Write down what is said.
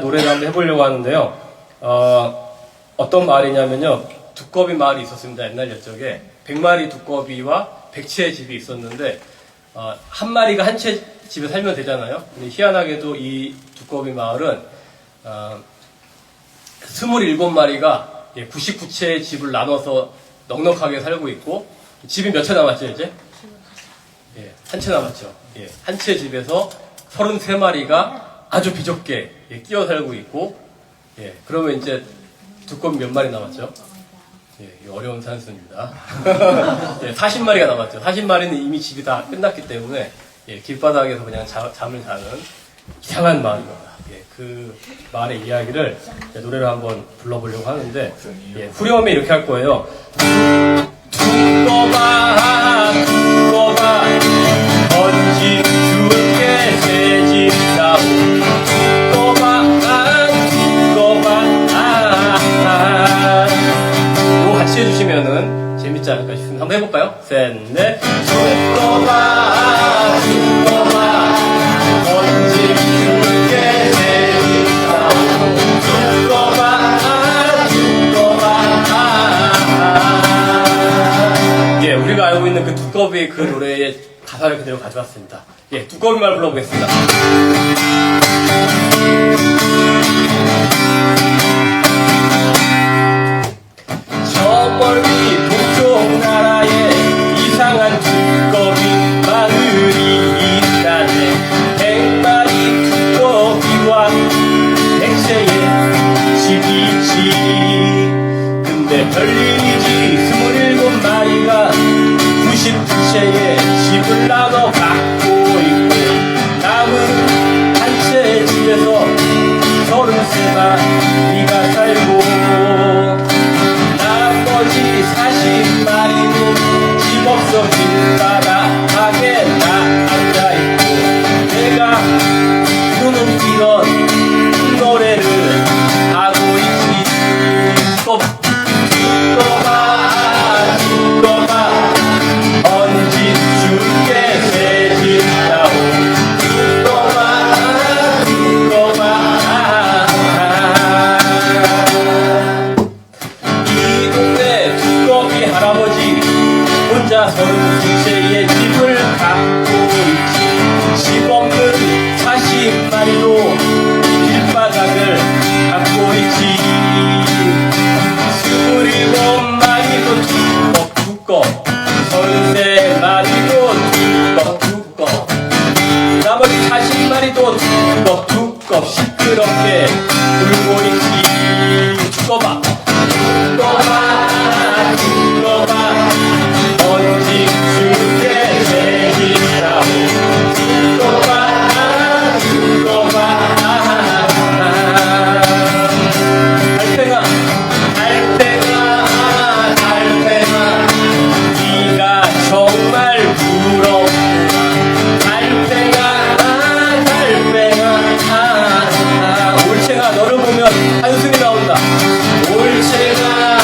노래를 한번 해보려고 하는데요. 어, 어떤 마을이냐면요. 두꺼비 마을이 있었습니다. 옛날 옛적에. 백마리 두꺼비와 백치의 집이 있었는데, 어, 한 마리가 한 채 집에 살면 되잖아요. 근데 희한하게도 이 두꺼비 마을은, 어, 27마리가 99채의 집을 나눠서 넉넉하게 살고 있고, 집이 몇 채 남았죠, 이제? 예, 한 채 남았죠. 예, 한 채 집에서 33마리가 아주 비좁게 예, 끼어 살고 있고, 예, 그러면 이제 두꺼비 몇 마리 남았죠? 예, 이 어려운 산수입니다. 예, 40마리가 남았죠. 40마리는 이미 집이 다 끝났기 때문에 예, 길바닥에서 그냥 자- 잠을 자는 이상한 마을입니다. 예, 그 마을의 이야기를 이제 노래로 한번 불러보려고 하는데 예, 후렴에 이렇게 할 거예요. 두꺼봐 해주시면은 재밌지 않을까 싶습니다 한번 해볼까요? 셋넷 두꺼봐 두꺼봐 번지 줄게 새집다오 두꺼봐 두꺼봐 예, 우리가 알고 있는 그 두꺼비의 그 노래의 가사를 그대로 가져왔습니다. 예, 두꺼비 말 불러보겠습니다. 멀리 동쪽 나라에 이상한 두꺼비 마을이 있다네. 백마리 두꺼비와 백세의 집이지. 근데 별일이지. 스물일곱 마리가 90채의 집을 나눠 갖 나머지 40마리는 집 없어 길바 혼자 서른 둘째의 집을 갖고 있지. 집 없는 40마리로 길바닥을 갖고 있지. 스물일곱 마리도 두꺼 두꺼 서른세 마리도 두꺼 두꺼 나머지 40마리도 두꺼 두꺼 시끄럽게 울고 있지. 두꺼봐 한숨이 나온다. 옳지가